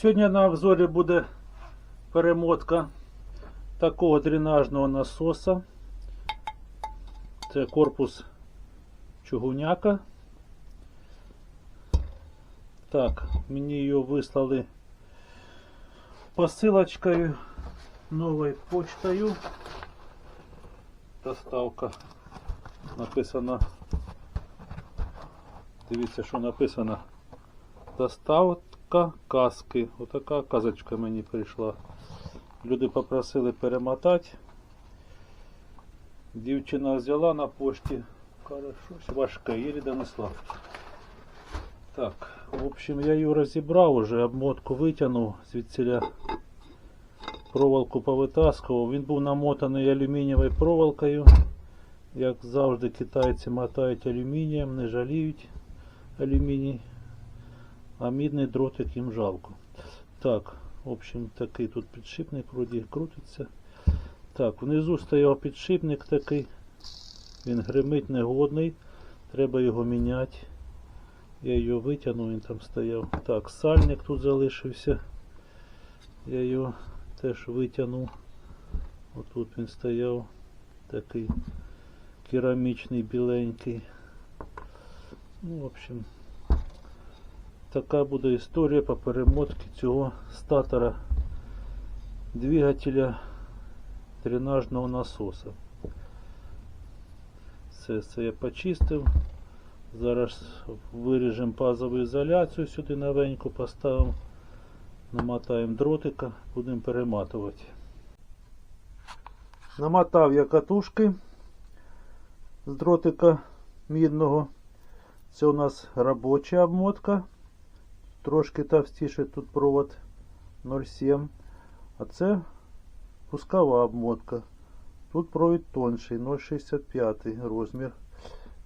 Сьогодні на обзорі буде перемотка такого дренажного насоса. Це корпус чугуняка. Так, мені її вислали посилочкою новою почтою. Доставка написано. Дивіться, що написано. Доставка каски. Отака казочка мені прийшла. Люди попросили перемотати. Дівчина взяла на пошті. Каже, щось важке, єлі донесла. Так, в общем, я її розібрав уже, обмотку витягнув звідсіля проволоку повитаскував. Він був намотаний алюмінієвою проволокою. Як завжди, китайці мотають алюмінієм, не жаліють алюміній. А мідний дротик їм жалко. Так, в общем, такий тут підшипник вроді крутиться. Так, внизу стояв підшипник такий. Він гримить негодний. Треба його міняти. Я його витягнув, він там стояв. Так, сальник тут залишився. Я його теж витягнув. Отут він стояв. Такий керамічний біленький. Ну, в общем, така буде історія по перемотці цього статора двигателя дренажного насоса. Все це я почистив. Зараз виріжемо пазову ізоляцію сюди новеньку поставимо. Намотаємо дротика, будемо перематувати. Намотав я катушки з дротика мідного. Це у нас робоча обмотка. Трошки товстіше тут провод 0,7. А це пускова обмотка. Тут провід тонший, 0,65 розмір.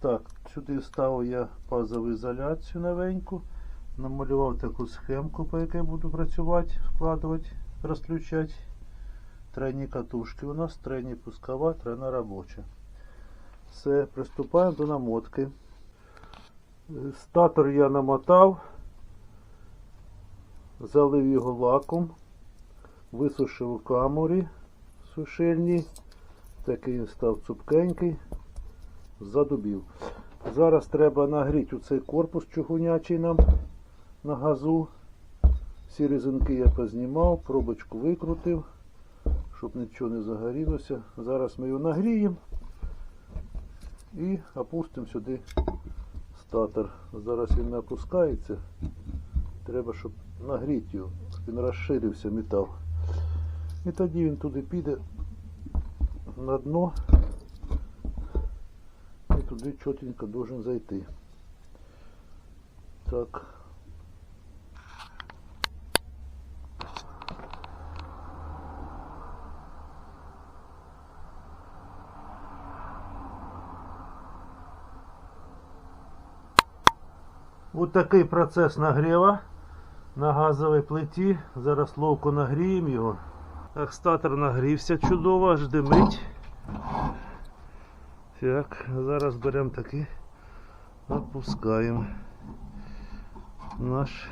Так, сюди ставив я пазову ізоляцію новеньку. Намалював таку схемку, по якій буду працювати, вкладувати, розключати. Тройні катушки у нас, тройні пускова, тройна робоча. Все, приступаємо до намотки. Статор я намотав, залив його лаком, висушив у камері сушильній. Такий він став цупкенький, задубів. Зараз треба нагріти цей корпус чугунячий нам на газу. Всі резинки я познімав, пробочку викрутив, щоб нічого не загорілося. Зараз ми його нагріємо і опустимо сюди статор. Зараз він не опускається. Треба, щоб нагріти його, він розширився метал. І тоді він туди піде на дно і туди чотенько должен зайти. Так. Ось такий процес нагріва на газовій плиті. Зараз ловко нагріємо його. Так, статор нагрівся чудово, аж димить. Так, зараз беремо такий, опускаємо наш.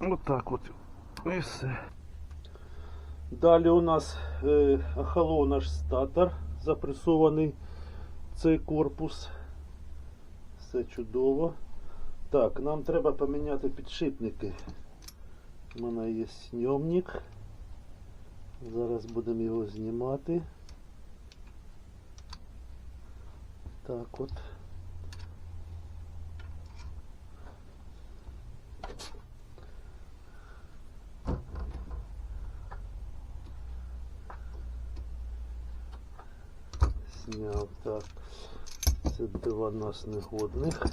Отак от. І все. Далі у нас е, охолов наш статор, запресований цей корпус. Все чудово. Так, нам треба поміняти підшипники. У мене є снімник. Зараз будемо його знімати. Так от. Сняв, так. Це два нас негодних.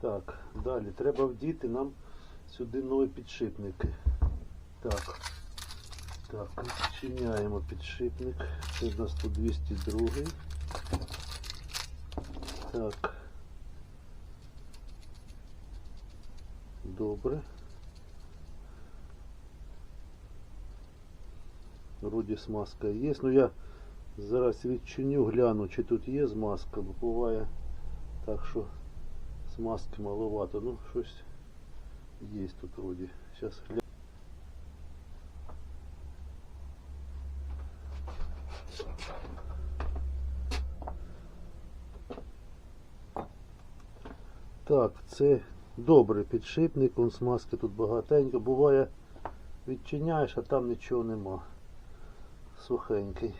Так, далі треба вдіти нам сюди нові підшипники. Так. Так, відчиняємо підшипник. Це у нас тут 202. Так. Добре. Вроді смазка є. Ну я зараз відчиню, гляну, чи тут є змазка, бо буває так, що Смазки маловато, ну щось є тут вроді. Зараз гля... Так, це добрий підшипник, он смазки тут багатенько. Буває відчиняєш, а там нічого нема. Сухенький.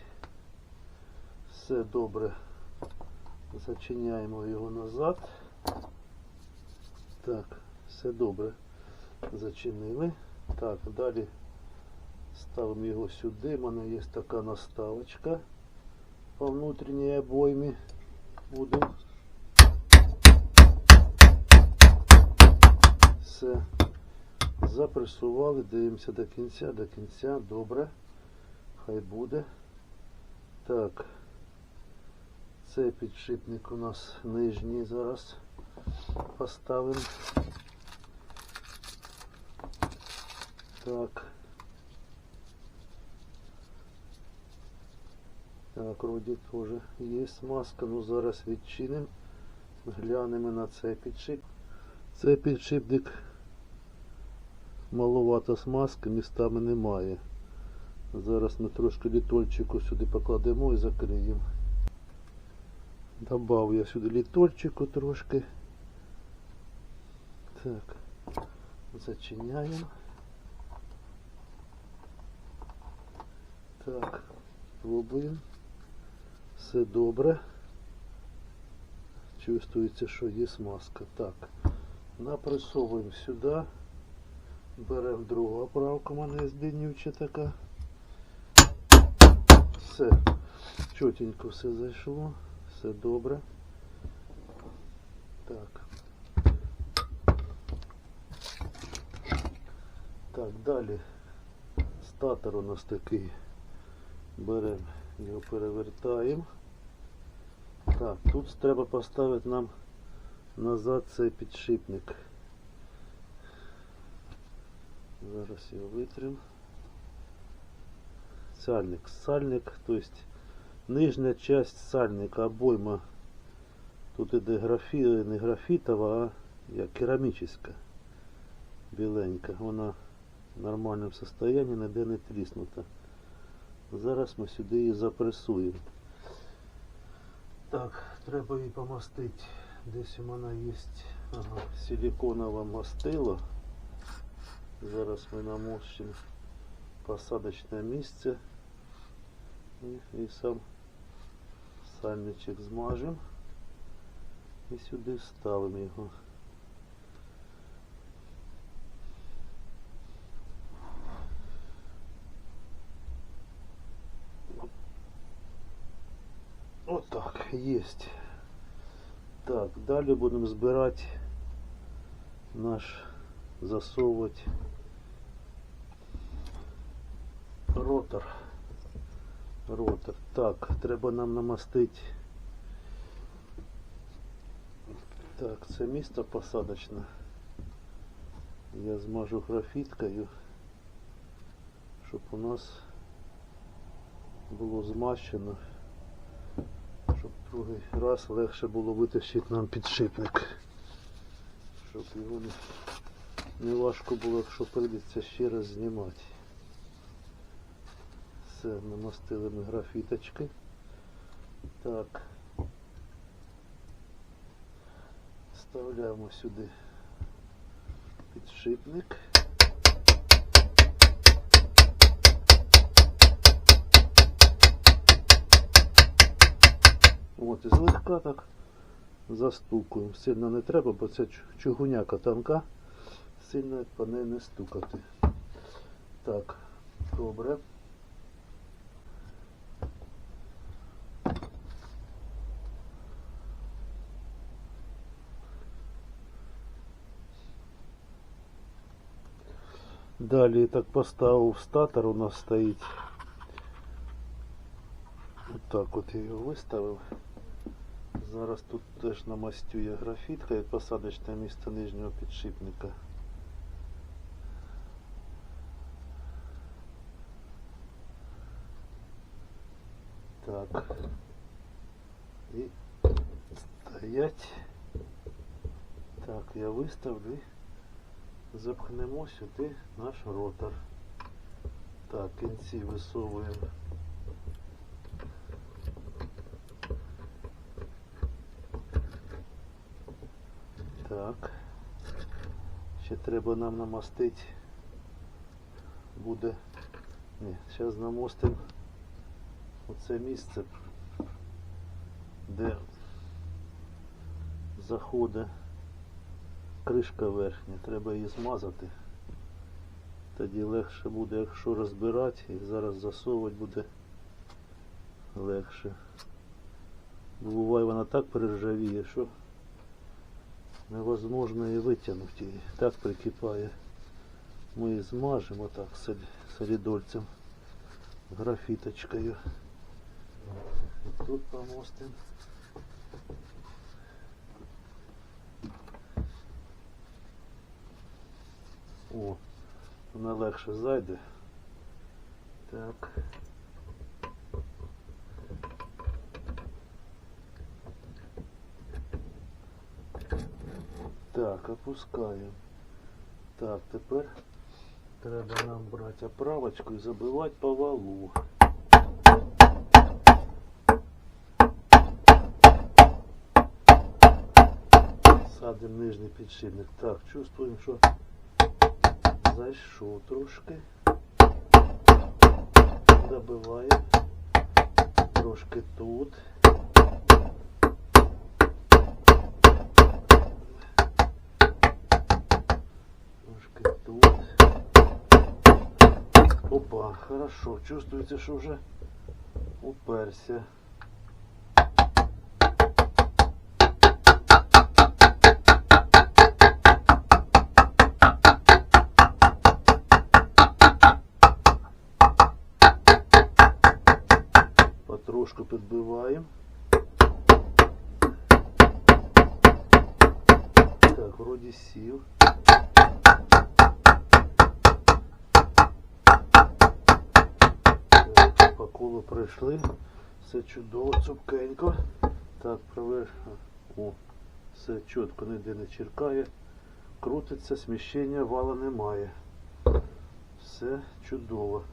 Все добре. Зачиняємо його назад. Так, все добре. Зачинили. Так, далі ставимо його сюди. У мене є така наставочка по внутрішній обоймі. Будемо. Все. Запресували, дивимося до кінця, до кінця. Добре. Хай буде. Так. Цей підшипник у нас нижній зараз поставимо. Так. Так, вроді теж є смазка, ну зараз відчинимо. Глянемо на цей підшипник. Цей підшипник маловато смазки, містами немає. Зараз ми трошки літольчику сюди покладемо і закриємо. Добав я сюди літольчику трошки. Так, зачиняємо. Так, пробуємо. Все добре. Чувствується, що є смазка. Так, напресовуємо сюди. Беремо другу оправку, у мене є така. Все. Чотенько все зайшло. Все добре. Так. Так, далі. Статор у нас такий. Беремо, його перевертаємо. Так, тут треба поставити нам назад цей підшипник. Зараз його витрим. Сальник. Сальник, то есть нижня часть сальника, обойма. Тут іде графі, не графітова, а як керамічна. Біленька. Вона в нормальному стані, ніде не тріснута. Зараз ми сюди її запресуємо. Так, треба її помастити. Десь мене є ага, силиконове мастило. Зараз ми намощимо посадочне місце і, і сам сальничок змажемо і сюди вставимо його. Отак, єсть. Так, далі будемо збирати наш засовувати ротор. Ротор. Так, треба нам намастити. Так, це місто посадочне. Я змажу графіткою, щоб у нас було змащено, щоб другий раз легше було витащити нам підшипник. Щоб його не, важко було, якщо прийдеться ще раз знімати. Все, намастили ми графіточки. Так. Вставляємо сюди підшипник. От і злегка так застукуємо. Сильно не треба, бо це чугуняка тонка. Сильно по неї не стукати. Так, добре. Далі так поставив статор у нас стоїть. Отак от я його виставив. Зараз тут теж намастює графітка і посадочне місце нижнього підшипника. Так. І стоять. Так, я виставлю і Запхнемо сюди наш ротор. Так, кінці висовуємо. Так. Ще треба нам намастити. Буде. Ні, зараз намостимо оце місце, де заходить кришка верхня. Треба її змазати. Тоді легше буде, якщо розбирати і зараз засовувати буде легше. Буває вона так перержавіє, що невозможно її витягнути. її. Так прикипає. Ми її змажемо так солідольцем, графіточкою. І тут помостимо. О, вона легше зайде. Так. Так, опускаємо. Так, тепер треба нам брати оправочку і забивати по валу. Садимо нижній підшипник. Так, чувствуємо, що зайшов трошки. Добиваємо. Трошки тут. Трошки тут. Опа, хорошо. Чувствуется, что уже уперся. Потрошку підбиваємо. Так, вроде сів. Так, по колу пройшли. Все чудово, цупкенько. Так, провер... О, все чітко, ніде не черкає. Крутиться, сміщення вала немає. Все чудово.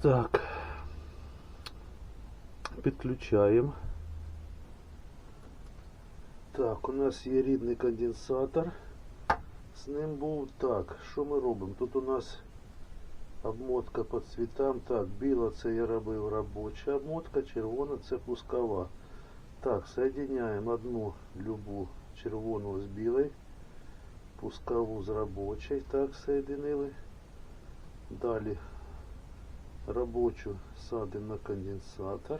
Так. Підключаємо. Так, у нас є рідний конденсатор. З ним був так. Що ми робимо? Тут у нас обмотка по цвітам. Так, біла це я робив робоча обмотка, червона це пускова. Так, соединяємо одну любу червону з білою, пускову з робочою. Так, соединили. Далі робочу садимо на конденсатор.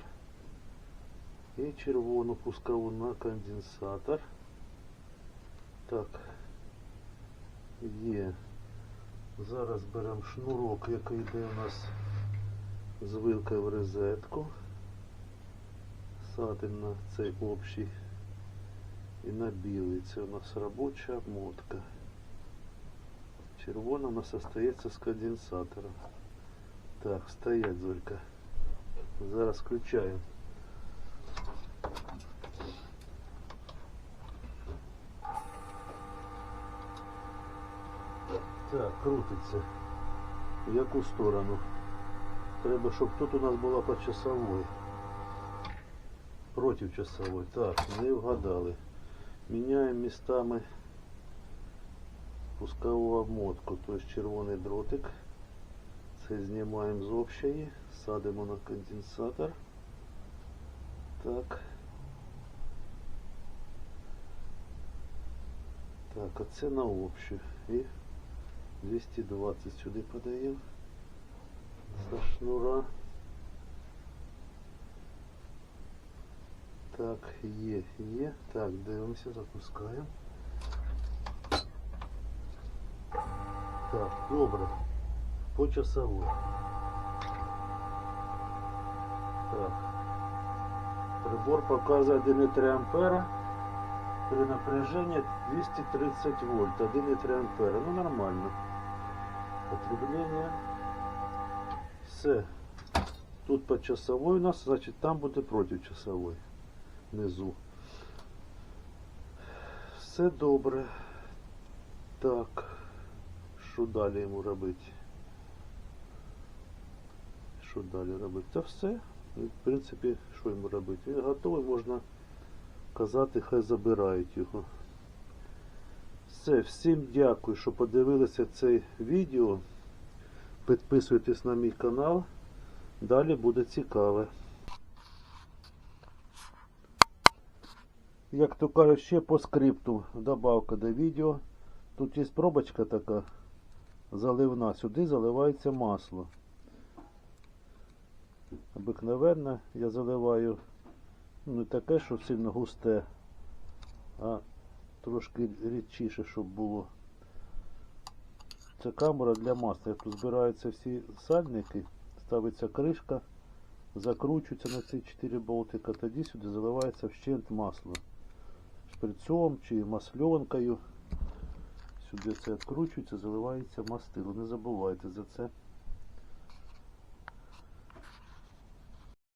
І червону пускову на конденсатор. Так. Є. Зараз беремо шнурок, який йде у нас з вилкою в розетку. Садимо на цей общий і на білий. Це у нас робоча обмотка. Червона у нас остається з конденсатором. Так, стоять, Золька. Зараз включаємо. Так, крутиться. В яку сторону? Треба, щоб тут у нас була по часовой. Проти часовой. Так, не вгадали. Міняємо містами пускову обмотку, тобто червоний дротик. Це знімаємо з общої, садимо на конденсатор. Так. Так, а це на общу. І 220 сюди подаємо. Со шнура. Так, є, є. Так, дивимося, запускаємо. Так, добре. По часовой. Так. Прибор показує 1,3 ампера. При напряжении 230 вольт, 1,3 ампера. Ну нормально. Потребление. Все. Тут по часовой у нас, значит там буде проти часовой. Внизу. Все добре. Так. Що далі йому робити? Що далі робити? Та все. В принципі, що йому робити? Він готовий, можна казати, хай забирають його. Все, всім дякую, що подивилися це відео. Підписуйтесь на мій канал. Далі буде цікаве. Як то кажуть, ще по скрипту добавка до відео. Тут є пробочка така заливна. Сюди заливається масло. Обикновенно я заливаю не таке, що сильно густе, а трошки рідчіше, щоб було. Це камера для масла. Тут збираються всі сальники, ставиться кришка, закручується на ці 4 болтика, тоді сюди заливається вщент масло. Шприцом чи масленкою. Сюди це відкручується, заливається мастило. Не забувайте за це.